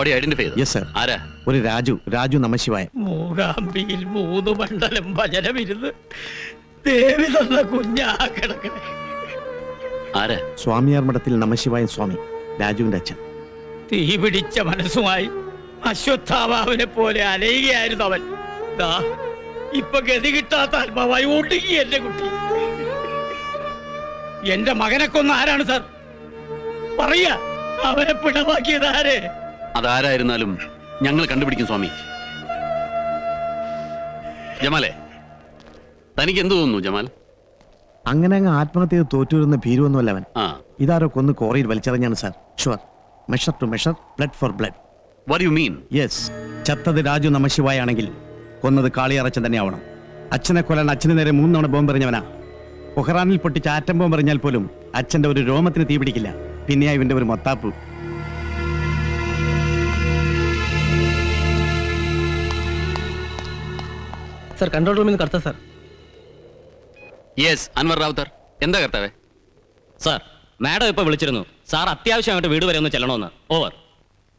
Body identify ചെയ്തു? Yes sir ആരാ? ഒരു രാജു രാജു നമശിവായ. മൂകാംബിയിൽ മൂന്ന് മണ്ഡലം വചനമിരുന്ന് ദേവി തന്ന കുഞ്ഞാ കിടക്കണേ. ആരാ? സ്വാമിയാർ മഠത്തിൽ നമശിവായൻ സ്വാമി രാജുവിന്റെ അച്ഛൻ. തീ പിടിച്ച മനസ്സുമായി അശ്വത്ഥാമാവിനെ പോലെ അലയുകയായിരുന്നു അവൻ. ദാ ഇപ്പൊ ഗതി കിട്ടാത്ത ആത്മാവായി ഒടുങ്ങി എന്റെ കുട്ടി. എന്റെ മകനെ കൊന്ന ആരാണ് സാർ? പറയ അവനെ പിണമാക്കിയത് ആര്? അതാരായിരുന്നാലും ഞങ്ങൾ കണ്ടുപിടിക്കും സ്വാമി. ജമാലെ തനിക്ക് എന്ത് തോന്നുന്നു ജമാൽ? അങ്ങനെ അങ്ങ് ആത്മഹത്യ ചെയ്ത് തോറ്റുവരുന്ന ഭീരുവൊന്നുമല്ല അവൻ. ആ. ഇതാരോ കൊന്ന് കോറിയിൽ വലിച്ചെറിഞ്ഞാണ് sir. Sure measure to measure blood for blood what you mean yes ചത്തത് രാജു നമശിവായാണെങ്കിൽ കൊന്നത് കാളിയറച്ചൻ തന്നെ ആവണം അച്ഛനെ കൊല്ലാൻ അച്ഛന് നേരെ മൂന്നവണ ബോംബ് എറിഞ്ഞവനാ. പൊഹ്റാനിൽ പൊട്ടിച്ച ആറ്റം ബോംബ് എറിഞ്ഞാൽ പോലും അച്ഛന്റെ ഒരു രോമത്തിന് തീപിടിക്കില്ല. പിന്നെയാ ഇവന്റെ ഒരു മൊത്താപ്പ്. സർ കൺട്രോൾ റൂമിൽ നിന്ന് കടത്ത സർ യെസ് അൻവർ റാവുത്തർ എന്താ കർത്താവേ? സാർ മാഡം ഇപ്പൊ വിളിച്ചിരുന്നു. സാർ അത്യാവശ്യമായിട്ട് വീട് വരെ ഒന്ന് ചെല്ലണമെന്ന് over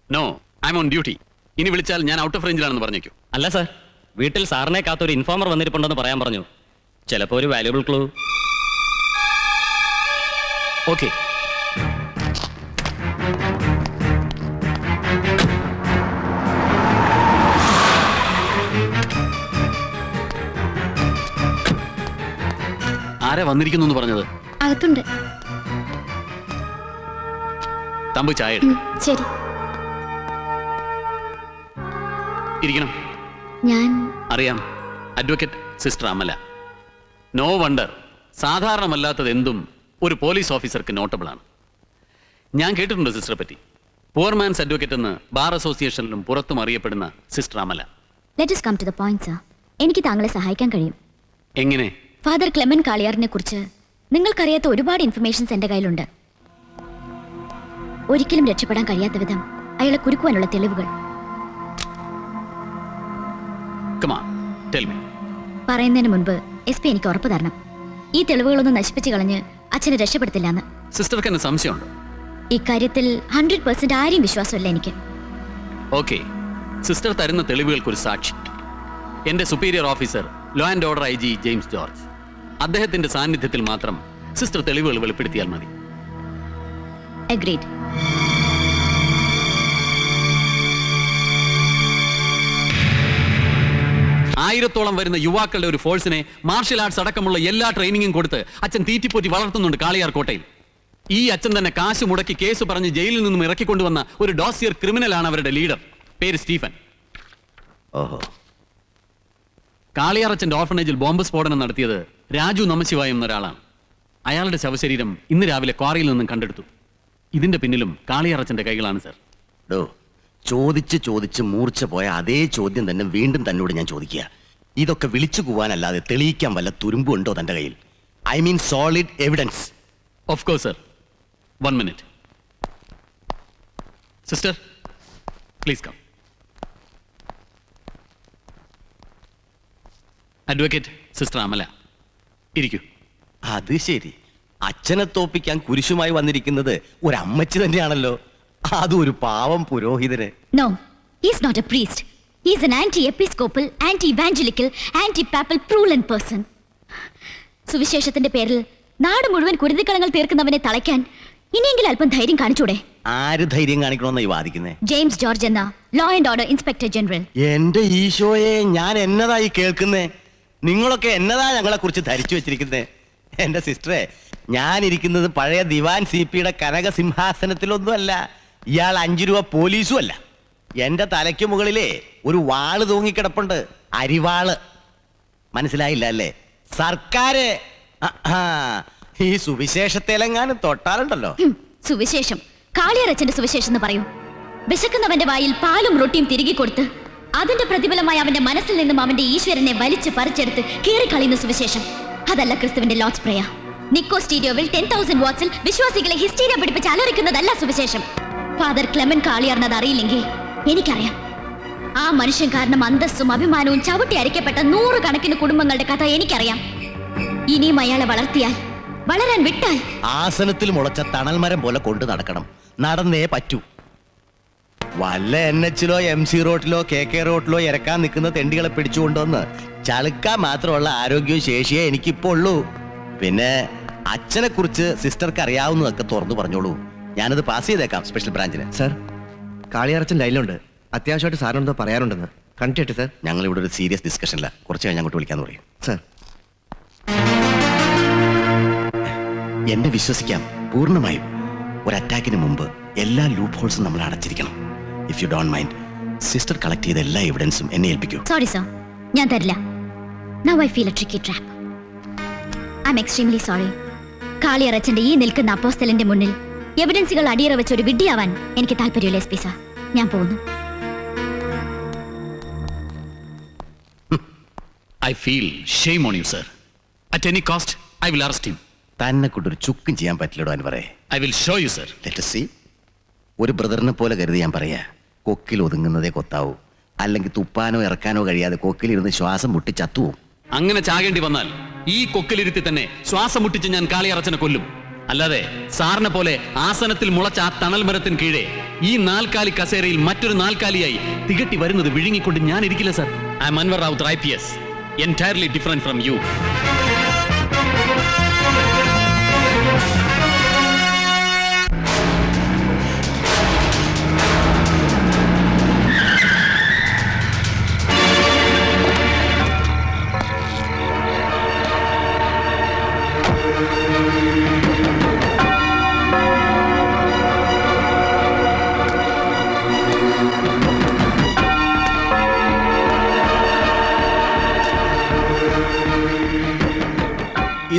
no I'm on duty ഇനി വിളിച്ചാൽ ഞാൻ ഔട്ട് ഓഫ് റേഞ്ചിലാണെന്ന് പറഞ്ഞേക്കൂ. അല്ല സാർ വീട്ടിൽ സാറിനെ കാത്തൊരു ഇൻഫോമർ വന്നിരിപ്പുണ്ടെന്ന് പറയാൻ പറഞ്ഞു. ചിലപ്പോ ഒരു വാല്യുബിൾ ക്ലൂ ഓക്കെ ആരാ വന്നിരിക്കുന്നു എന്ന് പറഞ്ഞത്? അകത്തുണ്ട്. തമ്പ് ചായ എടുക്ക്. ശരി. ഇരിക്കണം. ഞാൻ അറിയാം. Advocate sister Amala. No wonder സാധാരണമല്ലാത്തത് എന്തും ഒരു പോലീസ് ഓഫീസർക്ക് നോട്ടബിൾ ആണ്. ഞാൻ കേട്ടിട്ടുണ്ട് സിസ്റ്ററെ പറ്റി? പോർമാൻസ് അഡ്വക്കേറ്റ് എന്ന് ബാർ അസോസിയേഷനിലും പുറത്തും അറിയപ്പെടുന്ന sister Amala. Let us come to the point sir എനിക്ക് താങ്കളെ സഹായിക്കാൻ കഴിയും. എങ്ങനെ? ഫാദർ ക്ലെമൻ കാളിയാറിനെ കുറിച്ച് നിങ്ങൾക്കറിയാത്ത ഒരുപാട് ഇൻഫർമേഷൻസ് എന്റെ കയ്യിലുണ്ട്. ഒരിക്കലും രക്ഷപ്പെടാൻ കഴിയാത്ത വിധം അയാളെ കുരുക്കുവാനുള്ള തെളിവുകൾ. പറയുന്നതിന് മുൻപ് എസ് പി എനിക്ക് ഉറപ്പ് തരണം. ഈ തെളിവുകളൊന്നും നശിപ്പിച്ച് കളഞ്ഞ് അച്ഛനെ രക്ഷപ്പെടുത്തില്ലെന്ന്. സിസ്റ്റർക്ക് എന്നെ സംശയമുണ്ട്? ഇക്കാര്യത്തിൽ ഹൺഡ്രഡ് പെർസെന്റ് ആരെയും വിശ്വാസമല്ല എനിക്ക്. ഓക്കെ സിസ്റ്റർ തരുന്ന തെളിവുകൾക്ക് ഒരു സാക്ഷി. എന്റെ superior officer law and order I G James George അദ്ദേഹത്തിന്റെ സാന്നിധ്യത്തിൽ മാത്രം സിസ്റ്റർ തെളിവുകൾ വെളിപ്പെടുത്തിയാൽ മതി. അഗ്രീഡ് ആയിരത്തോളം വരുന്ന യുവാക്കളുടെ ഒരു ഫോഴ്സിനെ മാർഷൽ ആർട്സ് അടക്കമുള്ള എല്ലാ ട്രെയിനിങ്ങും കൊടുത്ത് അച്ഛൻ തീറ്റിപ്പോറ്റി വളർത്തുന്നുണ്ട് കാളിയാർ കോട്ടയിൽ. ഈ അച്ഛൻ തന്നെ കാശ് മുടക്കി കേസ് പറഞ്ഞ് ജയിലിൽ നിന്നും ഇറക്കിക്കൊണ്ടുവന്ന ഒരു ഡോസിയർ ക്രിമിനലാണ് അവരുടെ ലീഡർ. പേര് സ്റ്റീഫൻ. ഓഹോ. കാളിയാർ അച്ഛന്റെ ഓർഫനേജിൽ ബോംബ് സ്ഫോടനം നടത്തിയത് രാജു നമശിവായം എന്നൊരാളാണ്. അയാളുടെ ശവശരീരം ഇന്ന് രാവിലെ ക്വാറിയിൽ നിന്നും കണ്ടെടുത്തു. ഇതിന്റെ പിന്നിലും കാളിയാറച്ചന്റെ കൈകളാണ് സർ. ഡോ ചോദിച്ച് ചോദിച്ച് മൂർച്ച പോയ അതേ ചോദ്യം തന്നെ വീണ്ടും തന്നോട് ഞാൻ ചോദിക്കുക. ഇതൊക്കെ വിളിച്ചു പോവാനല്ലാതെ തെളിയിക്കാൻ വല്ല തുരുമ്പുണ്ടോ തന്റെ കയ്യിൽ? I mean solid evidence. Of course sir one minute sister please come advocate sister Amala ഇരിക്കൂ. അത് ശരി. അച്ഛനെ തോപ്പിക്കാൻ കുരിശുമായി വന്നിരിക്കുന്നത് ഒരു അമ്മച്ചി തന്നെയാണല്ലോ. അത് ഒരു പാവം പുരോഹിതന്. No is not a priest is an anti episcopal anti evangelical anti papal പ്രൂലൻ person സുവിശേഷത്തിന്റെ പേരിൽ നാട് മുഴുവൻ കുരുതിക്കളങ്ങൾ തീർക്കുന്നവനെ തളയ്ക്കാൻ ഇനിയെങ്കിലും അല്പം ധൈര്യം കാണിച്ചൂടെ? ആര് ധൈര്യം കാണിക്കണമെന്നായി വാദിക്കുന്നേ? ജെയിംസ് ജോർജ് എന്ന law and order inspector general എന്റെ ഈശോയെ ഞാൻ എന്നതായി കേൾക്കുന്നേ? നിങ്ങളൊക്കെ എന്നതാ ഞങ്ങളെ കുറിച്ച് ധരിച്ചു വെച്ചിരിക്കുന്നത് എന്റെ സിസ്റ്ററെ ഞാൻ ഇരിക്കുന്നത് പഴയ ദിവാൻ സി പിയുടെ കനക സിംഹാസനത്തിലൊന്നുമല്ല ഇയാൾ അഞ്ചു രൂപ പോലീസും അല്ല എന്റെ തലയ്ക്ക് മുകളിലെ ഒരു വാൾ തൂങ്ങിക്കിടപ്പുണ്ട് അരിവാൾ. മനസ്സിലായില്ല അല്ലേ? സർക്കാര് ഈ സുവിശേഷത്തെലെങ്ങാനും തൊട്ടാലുണ്ടല്ലോ ഹും, സുവിശേഷം. കാളിയറച്ചന്റെ സുവിശേഷം എന്ന് പറയൂ. വിശക്കുന്നവന്റെ വായിൽ പാലും റൊട്ടിയും തിരികെ കൊടുത്ത് അതിന്റെ പ്രതിഫലമായി അവന്റെ മനസ്സിൽ നിന്നും അവന്റെ ഈശ്വരനെ വലിച്ചു പറിച്ചെടുത്ത് കീറിക്കളയുന്ന സുവിശേഷം. അതല്ല ക്രിസ്തുവിന്റെ ലോഡ്സ് പ്രയ നിക്കോ സ്റ്റീരിയോവിൽ ടെൻ തൗസൻഡ് വാട്സിൽ വിശ്വാസികളെ ഹിസ്റ്റീരിയ പിടിപ്പിച്ച് അലറിക്കുന്നതല്ല സുവിശേഷം. ഫാദർ ക്ലെമൻ കാളിയാർന്നത് അറിയില്ലെങ്കിൽ എനിക്കറിയാം. ആ മനുഷ്യൻ കാരണം അന്തസ്സും അഭിമാനവും ചവിട്ടി അരിക്കപ്പെട്ട നൂറുകണക്കിന് കുടുംബങ്ങളുടെ കഥ എനിക്കറിയാം. ഇനിയും അയാളെ വളർത്തിയാൽ വളരാൻ വിട്ടാൽ. ആസനത്തിൽ മുളച്ച തണൽമരം പോലെ കൊണ്ടു നടക്കണം. നടന്നേ പറ്റൂ. വല്ല എൻ എച്ചിലോ എം സി റോട്ടിലോ കെ കെ റോട്ടിലോ ഇറക്കാൻ നിൽക്കുന്ന തെണ്ടികളെ പിടിച്ചുകൊണ്ടുവന്ന് ചളുക്കാൻ മാത്രമുള്ള ആരോഗ്യവും ശേഷിയേ എനിക്കിപ്പോ ഉള്ളൂ പിന്നെ അച്ഛനെ കുറിച്ച് സിസ്റ്റർക്ക് അറിയാവുന്നതൊക്കെ തുറന്നു പറഞ്ഞോളൂ. ഞാനത് പാസ് ചെയ്തേക്കാം സ്പെഷ്യൽ ബ്രാഞ്ചിന് സർ കാളിയാറച്ചൻ ലൈനിലുണ്ട് അത്യാവശ്യമായിട്ട് സാറിനെന്തോ പറയാറുണ്ടെന്ന് കണ്ടിട്ട് സർ ഞങ്ങൾ ഇവിടെ ഒരു സീരിയസ് ഡിസ്കഷൻ ഇല്ല കുറച്ച് കഴിഞ്ഞ് അങ്ങോട്ട് വിളിക്കാന്ന് പറയും. സർ എന്നെ വിശ്വസിക്കാം. പൂർണമായും. ഒരു അറ്റാക്കിന് മുമ്പ് എല്ലാ ലൂപ്പ് ഹോൾസും നമ്മൾ അടച്ചിരിക്കണം. If you don't mind sister collect ചെയ്ത എല്ലാ എവിഡൻസും എന്നെ ഏൽപ്പിക്കൂ. സോറി സർ ഞാൻ തരില്ല. Now I feel a tricky trap I'm extremely sorry കാളിയറച്ചന്റെ ഈ നിൽക്കുന്ന അപ്പോസ്തലിന്റെ മുന്നിൽ എവിഡൻസുകൾ അടിയറ വെച്ച് ഒരു വിഡ്ഢിയാവാൻ എനിക്ക് താല്പര്യമില്ല എസ് പി സാർ ഞാൻ പോകുന്നു. I feel shame on you sir at any cost I will arrest him തന്നെ കൊണ്ടൊരു ചുക്കും ചെയ്യാൻ പറ്റില്ലടോ എന്ന് പറയേ I will show you sir let see ഒരു ബ്രദറിനെ പോലെ കരുതി ഞാൻ പറയാ. കൊക്കിൽ ഒതുങ്ങുന്നതേ കൊത്താവൂ. അല്ലെങ്കിൽ തുപ്പാനോ ഇറക്കാനോ കഴിയാതെ കൊക്കിലിരുന്ന് ശ്വാസം മുട്ടി ചത്തുവോ അങ്ങനെ ചാകേണ്ടി വന്നാൽ ഈ കൊക്കിലിരുത്തി തന്നെ ശ്വാസം മുട്ടിച്ച് ഞാൻ കാളിയറച്ചനെ കൊല്ലും. അല്ലാതെ സാറിനെ പോലെ ആസനത്തിൽ മുളച്ച ആ തണൽ മരത്തിന് കീഴെ ഈ നാൽക്കാലി കസേരയിൽ മറ്റൊരു നാൽക്കാലിയായി തികട്ടി വരുന്നത് വിഴുങ്ങിക്കൊണ്ട് ഞാൻ ഇരിക്കില്ല sir. I മൻവർ Anwar Ravuth I P S entirely different from you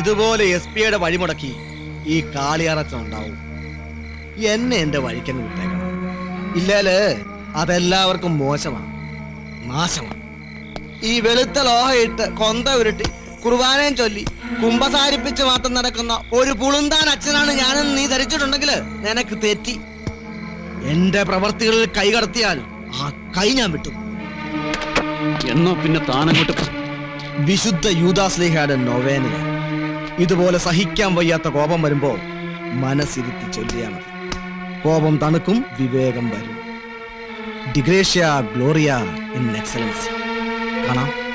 ഇതുപോലെ എസ് പിയുടെ വഴിമുടക്കി ഈ കാളിയറച്ചം ഉണ്ടാവും. എന്നെ എന്റെ വഴിക്കങ്ങ് വിട്ടേക്കണം. ഇല്ലേൽ അതെല്ലാവർക്കും മോശമാണ്. നാശമാണ്. ഈ വെളുത്ത ലോഹയിട്ട് കൊന്ത ഉരുട്ടി കുർബാനയും ചൊല്ലി കുംഭസാരിപ്പിച്ച് മാത്രം നടക്കുന്ന ഒരു പുളുന്താൻ അച്ഛനാണ് ഞാനെന്ന് നീ ധരിച്ചിട്ടുണ്ടെങ്കിൽ നിനക്ക് തെറ്റി. എന്റെ പ്രവർത്തികളിൽ കൈ കടത്തിയാൽ ആ കൈ ഞാൻ വിട്ടു. എന്നോ പിന്നെ താനങ്ങോട്ട് വിശുദ്ധ യൂദാസ്ലിഹയുടെ നൊവേനയ ഇതുപോലെ സഹിക്കാൻ വയ്യാത്ത കോപം വരുമ്പോൾ മനസ്സിരുത്തി ചൊല്ലിയാൽ മതി. കോപം തണുക്കും വിവേകം വരും. ഡിഗ്രേഷ്യ ഗ്ലോറിയ ഇൻ എക്സലൻസ്. കാണാം.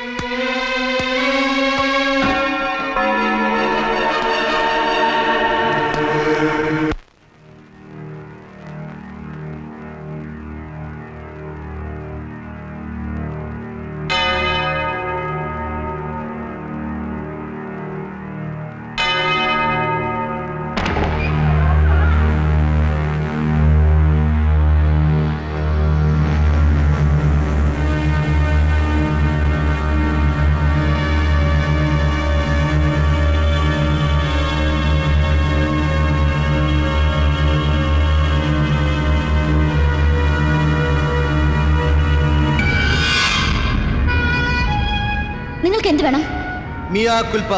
മിയാ കുൽപ്പ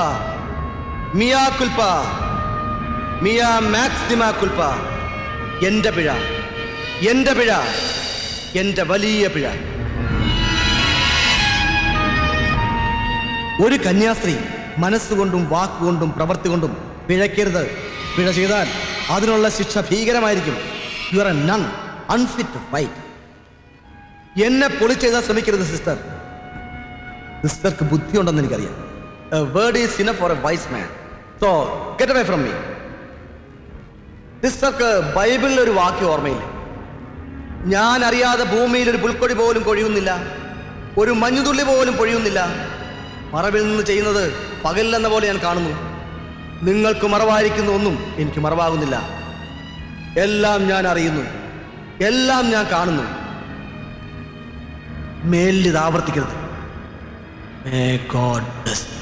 മിയാ കുൽപ്പ മിയാ മാക്സ് ദിമാ കുൽപ്പ എന്റെ പിഴ എന്റെ പിഴ എന്റെ വലിയ പിഴ. ഒരു കന്യാസ്ത്രീ മനസ്സുകൊണ്ടും വാക്കുകൊണ്ടും പ്രവൃത്തി കൊണ്ടും പിഴയ്ക്കരുത്. പിഴ ചെയ്താൽ അതിനുള്ള ശിക്ഷ ഭീകരമായിരിക്കും. You are a nun unfit to fight എന്നെ പൊളിച്ചെഴുതാൻ ശ്രമിക്കരുത് സിസ്റ്റർ സിസ്റ്റർക്ക് ബുദ്ധിയുണ്ടെന്ന് എനിക്കറിയാം. A word is enough for a wise man so get away from me സിസ്റ്റർക്ക് ബൈബിളിൽ ഒരു വാക്യം ഓർമ്മയില്ല. ഞാൻ അറിയാതെ ഭൂമിയിൽ ഒരു പുൽക്കൊടി പോലും കൊഴിയുന്നില്ല. ഒരു മഞ്ഞുതുള്ളി പോലും പൊഴിയുന്നില്ല. മറവിൽ നിന്ന് ചെയ്യുന്നത് പകലിലെന്ന പോലെ ഞാൻ കാണുന്നു. നിങ്ങൾക്ക് മറവായിരിക്കുന്ന ഒന്നും എനിക്ക് മറവാകുന്നില്ല. എല്ലാം ഞാൻ അറിയുന്നു. എല്ലാം ഞാൻ കാണുന്നു. മേലിൽ ഇത് ആവർത്തിക്കരുത്. മേ ഗോഡ് ബ്ലെസ്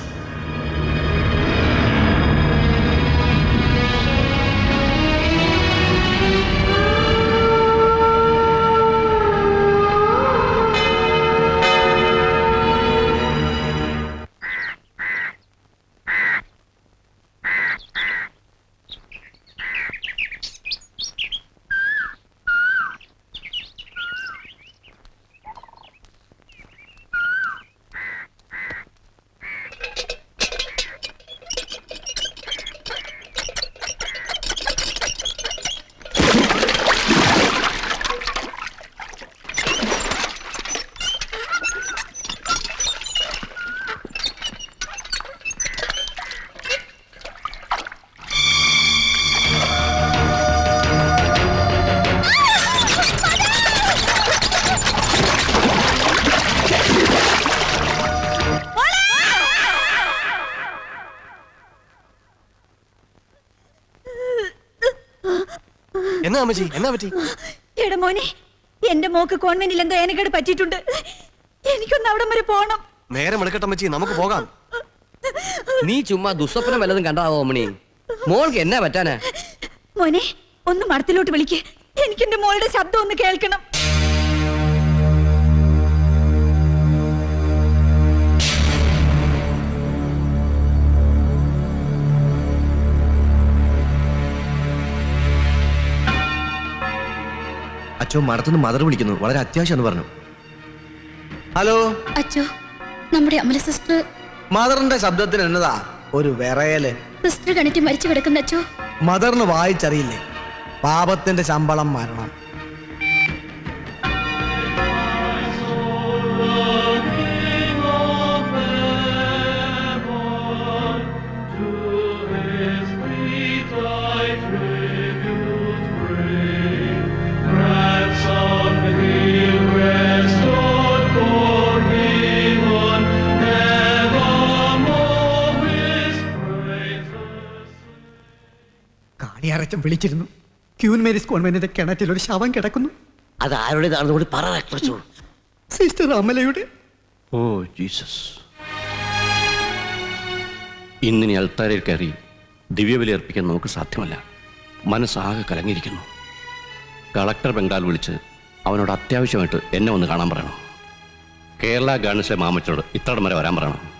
എന്നാ അമ്മച്ചി എന്നാ പറ്റി? എടാ മോനെ എന്റെ മോക്ക് കോൺവെന്റിൽ എന്തോ ഏനക്കേട് പറ്റിയിട്ടുണ്ട്. എനിക്കൊന്ന് അവിടം വരെ പോണം. നേരെ അമ്മച്ചി നമുക്ക് പോകാം. നീ ചുമ്മാ ദുസ്വപ്നം വല്ലതും കണ്ടാവോ അമ്മണി? മോൾക്ക് എന്നാ പറ്റാനാ? മോനെ ഒന്ന് മടത്തിലോട്ട് വിളിക്ക്. എനിക്ക് എന്റെ മോളുടെ ശബ്ദം ഒന്ന് കേൾക്കണം. അച്ഛൻ മടത്തുനിന്ന് മദർ വിളിക്കുന്നു. വളരെ അത്യാവശ്യം എന്ന് പറഞ്ഞു. ഹലോ? അച്ഛോ നമ്മുടെ അമല സിസ്റ്റർ മദറിന്റെ ശബ്ദത്തിന് എന്നതാ? ഒരു വിറയൽ. സിസ്റ്റർ കണിറ്റ് മരിച്ചു കിടക്കുന്ന അച്ഛോ. മദറിന് വായിച്ചറിയില്ലേ? പാപത്തിന്റെ ശമ്പളം മരണം. കാണിയാറച്ചൻ വിളിച്ചിരുന്നു. ക്യൂൻ മേരീസ് കോൺവെന്റിന്റെ കിണറ്റിൽ ഒരു ശവം കിടക്കുന്നു. അത് ആരുടേതാണെന്ന് കൂടി പറ ഡോക്ടർ സിസ്റ്റർ അമലയുടെ. Oh Jesus. ഇന്നിനി അൽത്താരയിൽ കയറി ദിവ്യബലി അർപ്പിക്കാൻ നമുക്ക് സാധ്യമല്ല. മനസ്സാകെ കലങ്ങിയിരിക്കുന്നു. കളക്ടർ ബംഗാൾ വിളിച്ച് അവനോട് അത്യാവശ്യമായിട്ട് എന്നെ ഒന്ന് കാണാൻ പറയണം. കേരള ഗവൺമെൻസിലെ മാമച്ചോട് ഇത്രയും വരെ വരാൻ പറയണം.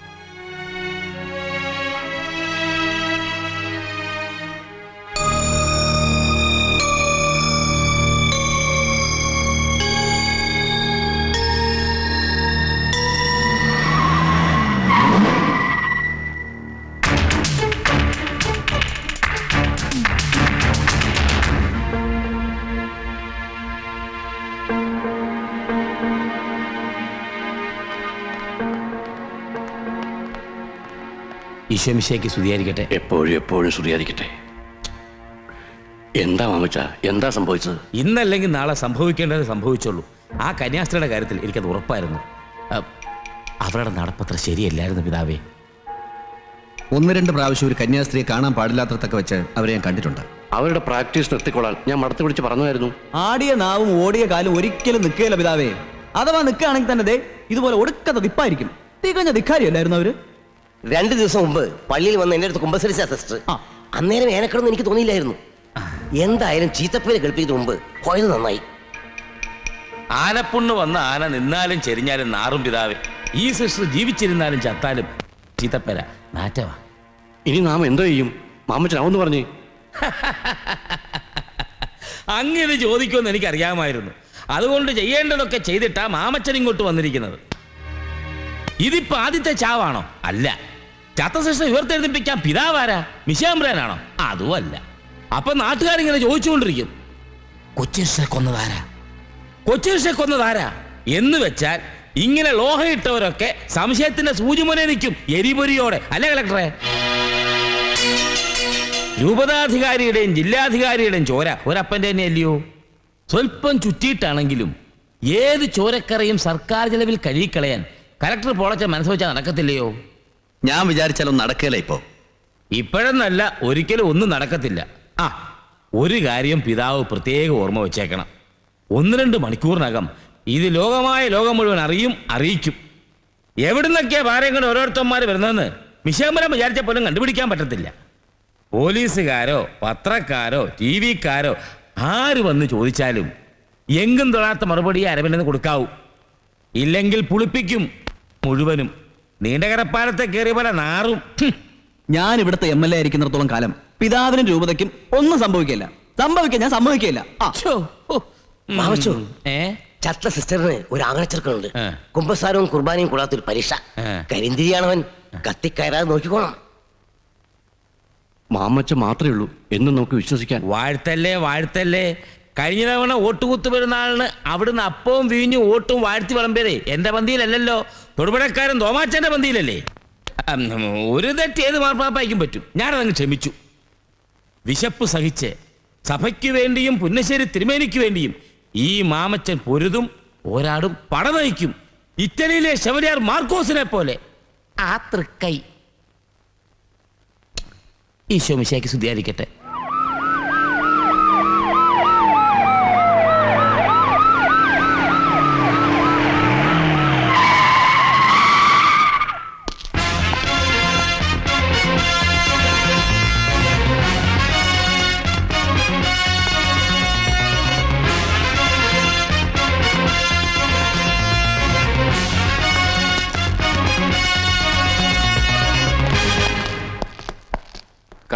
ഈശോമിശയ്ക്ക് സ്തുതിയായിരിക്കട്ടെ. എപ്പോഴും എപ്പോഴും സ്തുതിയായിരിക്കട്ടെ. എന്താ മാമച്ച? എന്താ സംഭവിച്ചത്? ഇന്നല്ലെങ്കിൽ നാളെ സംഭവിക്കേണ്ടത് സംഭവിച്ചുള്ളൂ ആ കന്യാസ്ത്രീയുടെ കാര്യത്തിൽ എനിക്കത് ഉറപ്പായിരുന്നു. അവരുടെ നടപ്പത്ര ശരിയല്ലായിരുന്നു പിതാവേ. ഒന്ന് രണ്ട് പ്രാവശ്യം ഒരു കന്യാസ്ത്രീയെ കാണാൻ പാടില്ലാത്തതൊക്കെ വെച്ച് അവരെ ഞാൻ കണ്ടിട്ടുണ്ട്. അവരുടെ പ്രാക്ടീസ് നിർത്തിക്കൊള്ളാൻ ഞാൻ മടത്ത് പിടിച്ച് പറഞ്ഞായിരുന്നു ആടിയ നാവും ഓടിയ കാലും ഒരിക്കലും നിൽക്കുകയില്ല പിതാവേ. അഥവാ നിൽക്കുകയാണെങ്കിൽ തന്നെ ദേ ഇതുപോലെ ഒടുക്കത്തെ ദിപ്പായിരിക്കും. തികഞ്ഞ ധിക്കാരിയല്ലായിരുന്നു അവർ. രണ്ടു ദിവസം മുമ്പ് പള്ളിയിൽ വന്ന് എന്റെ അടുത്ത് കുമ്പസരിച്ച സിസ്റ്റർ. അന്നേരം ഏനക്കണമെന്ന് എനിക്ക് തോന്നിയില്ലായിരുന്നു. എന്തായാലും ചീത്തപ്പേര് കേൾപ്പിക്കുന്ന മുമ്പ് പോയത് നന്നായി. ആനപ്പുണ്ണ് വന്ന ആന നിന്നാലും ചെരിഞ്ഞാലും നാറും പിതാവേ. ഈ സിസ്റ്റർ ജീവിച്ചിരുന്നാലും ചത്താലും ചീത്തപ്പേര. നാറ്റവാ ഇനി നാം എന്തോ ചെയ്യും? മാമച്ചനാവെന്ന് പറഞ്ഞു പറഞ്ഞേ. അങ്ങനെ ചോദിക്കുമെന്ന് എനിക്കറിയാമായിരുന്നു. അതുകൊണ്ട് ചെയ്യേണ്ടതൊക്കെ ചെയ്തിട്ടാ മാമച്ചൻ ഇങ്ങോട്ട് വന്നിരിക്കുന്നത്. ഇതിപ്പോ ആദ്യത്തെ ചാവാണോ? അല്ല. ചത്തശേഷം ഉയർത്തെഴുതിപ്പിക്കാൻ പിതാവാരാ മിശാമ്പ്രാനാണോ അതുമല്ല. അപ്പൊ നാട്ടുകാരിങ്ങനെ ചോദിച്ചുകൊണ്ടിരിക്കും. കൊച്ചിഷെ കൊന്നതാരാ കൊച്ചിഷെ കൊന്നതാരാ എന്ന് വെച്ചാൽ ഇങ്ങനെ ലോഹയിട്ടവരൊക്കെ സംശയത്തിന്റെ സൂചിമുനെ നിൽക്കും എരിപൊരിയോടെ. അല്ലേ കളക്ടറെ? രൂപതാധികാരിയുടെയും ജില്ലാധികാരിയുടെയും ചോര ഒരപ്പന്റെ തന്നെ അല്ലയോ സ്വല്പം ചുറ്റിയിട്ടാണെങ്കിലും ഏത് ചോരക്കറയും സർക്കാർ ചെലവിൽ കഴുകിക്കളയാൻ കലക്ടർ പോളച്ച മനസ്സ് വെച്ചാൽ നടക്കത്തില്ലയോ? ഞാൻ വിചാരിച്ചാലും നടക്കുകയില്ല ഇപ്പോ. ഇപ്പോഴെന്നല്ല ഒരിക്കലും ഒന്നും നടക്കത്തില്ല. ആ ഒരു കാര്യം പിതാവ് പ്രത്യേകം ഓർമ്മ വെച്ചേക്കണം. ഒന്ന് രണ്ട് മണിക്കൂറിനകം ഇത് ലോകമായ ലോകം മുഴുവൻ അറിയും അറിയിക്കും. എവിടുന്നൊക്കെയാ ഭാരം കൊണ്ട് ഓരോരുത്തന്മാർ വരുന്നതെന്ന് മിശാമ്പലം വിചാരിച്ച പോലും കണ്ടുപിടിക്കാൻ പറ്റത്തില്ല. പോലീസുകാരോ പത്രക്കാരോ ടി വിക്കാരോ ആര് വന്ന് ചോദിച്ചാലും എങ്കും തൊഴാത്ത മറുപടി അരവിന്ദ് കൊടുക്കാവൂ. ഇല്ലെങ്കിൽ പുളിപ്പിക്കും മുഴുവനും. നീണ്ടകരപ്പാലത്തെ കയറിയ പോലെ നാറും. ഞാൻ ഇവിടുത്തെ എം എൽ എ ആയിരിക്കുന്നിടത്തോളം കാലം പിതാവിനും രൂപതയ്ക്കും ഒന്നും സംഭവിക്കില്ല സംഭവിക്കാൻ ഞാൻ സമ്മതിക്കില്ല ആ. മാമച്ചോ. ഏ? ചത്ത സിസ്റ്ററിന് ഒരു ആങ്ങളച്ചെറുക്കുന്നുണ്ട് കുംഭസാരവും കുമ്പസാരവും കുർബാനയും കൂടാത്തൊരു പരീക്ഷ. ആ. കരിന്തിരിയാണവൻ. കത്തിക്കയറാതെ നോക്കിക്കോണം മാമച്ച മാത്രമേ ഉള്ളൂ എന്ന് നമുക്ക് വിശ്വസിക്കാൻ. വാഴ്ത്തല്ലേ വാഴ്ത്തല്ലേ. കഴിഞ്ഞ തവണ ഓട്ടുകുത്ത് പെരുന്നാളിന് അവിടുന്ന് അപ്പവും വീഞ്ഞു ഓട്ടും വാഴ്ത്തി വിളമ്പിയതേ എന്റെ പന്തിയിലല്ലല്ലോ. തൊടുപുഴക്കാരൻ തോമാച്ചന്റെ പന്തിയിലല്ലേ? ഒരു തെറ്റ് ഏത് മാർപ്പാപ്പായിക്കും പറ്റും. ഞാനതങ്ങ് ക്ഷമിച്ചു. വിശപ്പ് സഹിച്ച് സഭയ്ക്ക് വേണ്ടിയും പുന്നശ്ശേരി തിരുമേനിക്ക് വേണ്ടിയും ഈ മാമച്ചൻ പൊരുതും പോരാടും പട നയിക്കും. ഇറ്റലിയിലെ ശവരിയാർ മാർക്കോസിനെ പോലെ. ആ തൃക്കൈ. ഈശോ മിശയ്ക്ക് സ്തുതിയായിരിക്കട്ടെ.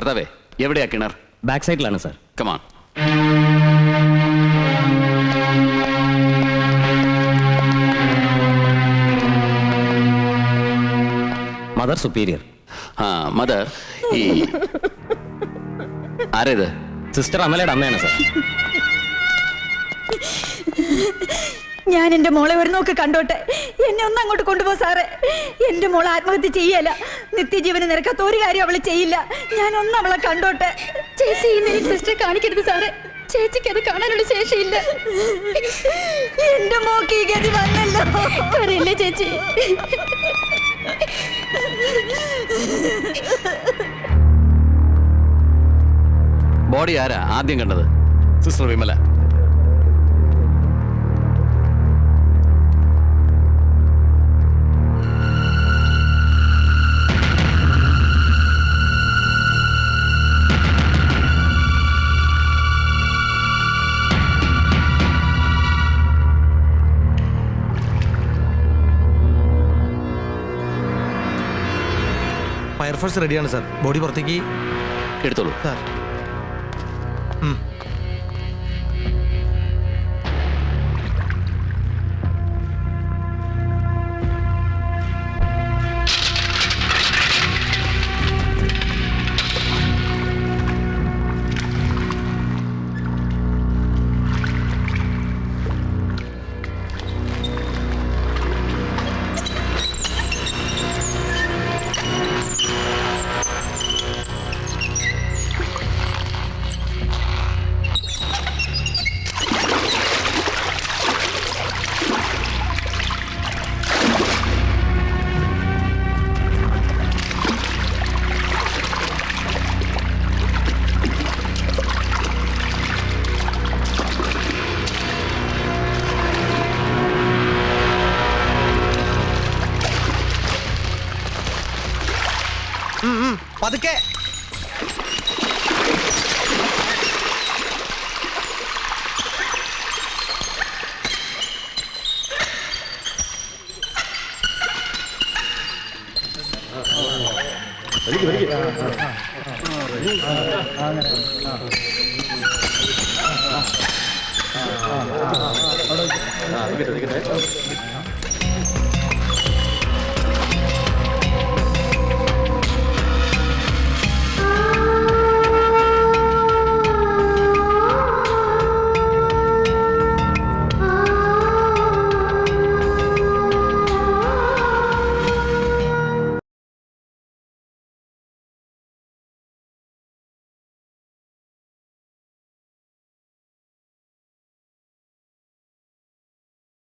കർത്താവേ എവിടെയാ കിണർ? ബാക്ക് സൈഡിലാണ് sir come on mother superior ആ മദർ ഈ ആരേത് സിസ്റ്റർ അമലയുടെ അമ്മയാണ് സാർ ഞാൻ എന്റെ മോളെ ഒരു നോക്ക് കണ്ടോട്ടെ? എന്നെ ഒന്ന് അങ്ങോട്ട് കൊണ്ടുപോ സാറേ. എന്റെ മോൾ ആത്മഹത്യ ചെയ്യല. നിത്യജീവന് നിരക്കാത്ത ഒരു കാര്യം അവൾ ചെയ്യില്ല. ഞാൻ ഒന്ന് അവളെ കണ്ടോട്ടെ. ചേച്ചി സിസ്റ്റർ കാണിക്കരുത് സാറേ. ചേച്ചിക്ക് അത് കാണാനുള്ള ശേഷിയില്ല. എന്റെ മോക്ക് ഈ ഗതി വന്നല്ലോ. കരയില്ലേ ചേച്ചി? ബോഡി ആരാ ആദ്യം കണ്ടത്? സിസ്റ്റർ വിമല. ഫയർഫോഴ്സ് റെഡിയാണ് സാർ. ബോഡി പുറത്തേക്ക് എടുത്തോളൂ. സാർ. പതുക്കെ അങ്ങനെ